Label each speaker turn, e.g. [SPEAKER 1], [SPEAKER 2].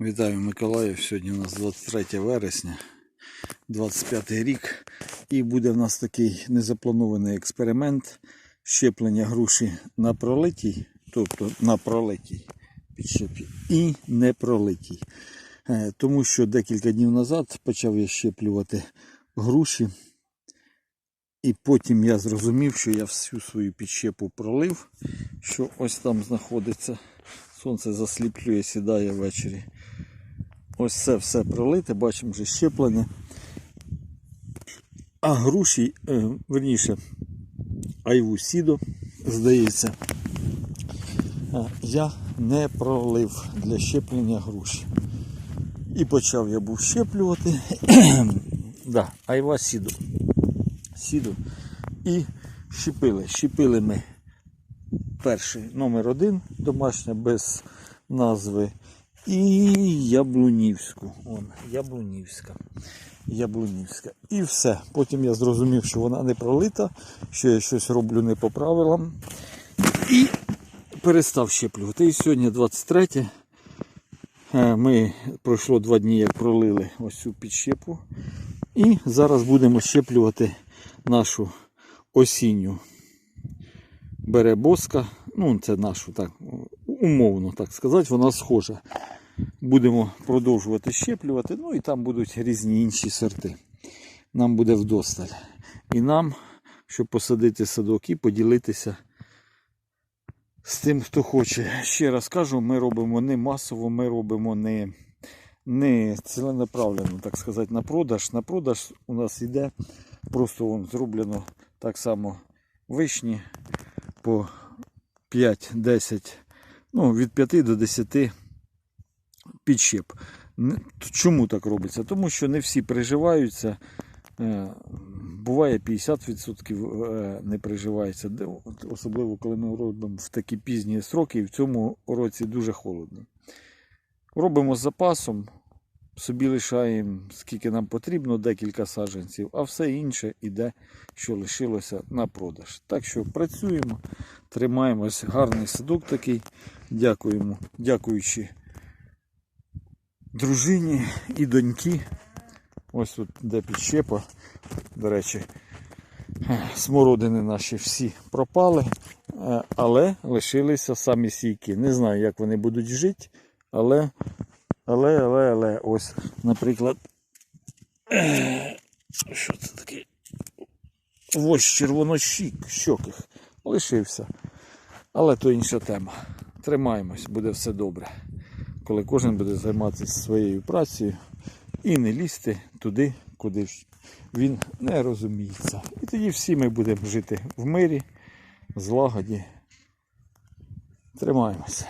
[SPEAKER 1] Вітаю Миколаїв. Сьогодні у нас 23 вересня, 25 рік. І буде в нас такий незапланований експеримент щеплення груші на пролитій, тобто на пролитій і не пролитій. Е, Тому що декілька днів назад почав я щеплювати груші. І потім я зрозумів, що я всю свою підщепу пролив, що ось там знаходиться. Сонце засліплює, сідає ввечері. Ось це все пролите, бачимо вже щеплення. А груші, е, верніше, айву сідо, здається, е, я не пролив для щеплення груші. І почав я був щеплювати. да, айва сідо. Сіду. І щепили. Щепили ми перший номер один домашня без назви. І Яблунівську. Вон, Яблунівська. Яблунівська. І все. Потім я зрозумів, що вона не пролита, що я щось роблю не по правилам. І перестав щеплювати. І сьогодні 23. Е, Ми пройшло два дні, як пролили ось цю підщепу. І зараз будемо щеплювати нашу осінню беребоска. Ну, це нашу, так, умовно так сказати, вона схожа. Будемо продовжувати щеплювати, ну і там будуть різні інші сорти. Нам буде вдосталь. І нам, щоб посадити садок і поділитися з тим, хто хоче. Ще раз кажу, ми робимо не масово, ми робимо не, не ціленаправленно, так сказати, на продаж. На продаж у нас йде просто вон, зроблено так само вишні по 5-10, ну, від 5 до 10 підщеп. Чому так робиться? Тому що не всі приживаються. Е, Буває 50% е, не приживається, особливо коли ми робимо в такі пізні сроки, і в цьому році дуже холодно. Робимо з запасом, собі лишаємо скільки нам потрібно, декілька саджанців, а все інше йде, що лишилося на продаж. Так що працюємо, тримаємось, гарний садок такий. Дякуємо, дякуючи дружині і доньки. Ось тут де підщепа. До речі, смородини наші всі пропали, е, але лишилися самі сійки. Не знаю, як вони будуть жити, але, але, але, але, ось, наприклад, е, що це таке? Ось червонощік, щоких лишився. Але то інша тема. Тримаємось, буде все добре. Коли кожен буде займатися своєю працею і не лізти туди, куди він не розуміється. І тоді всі ми будемо жити в мирі, злагоді. Тримаємося.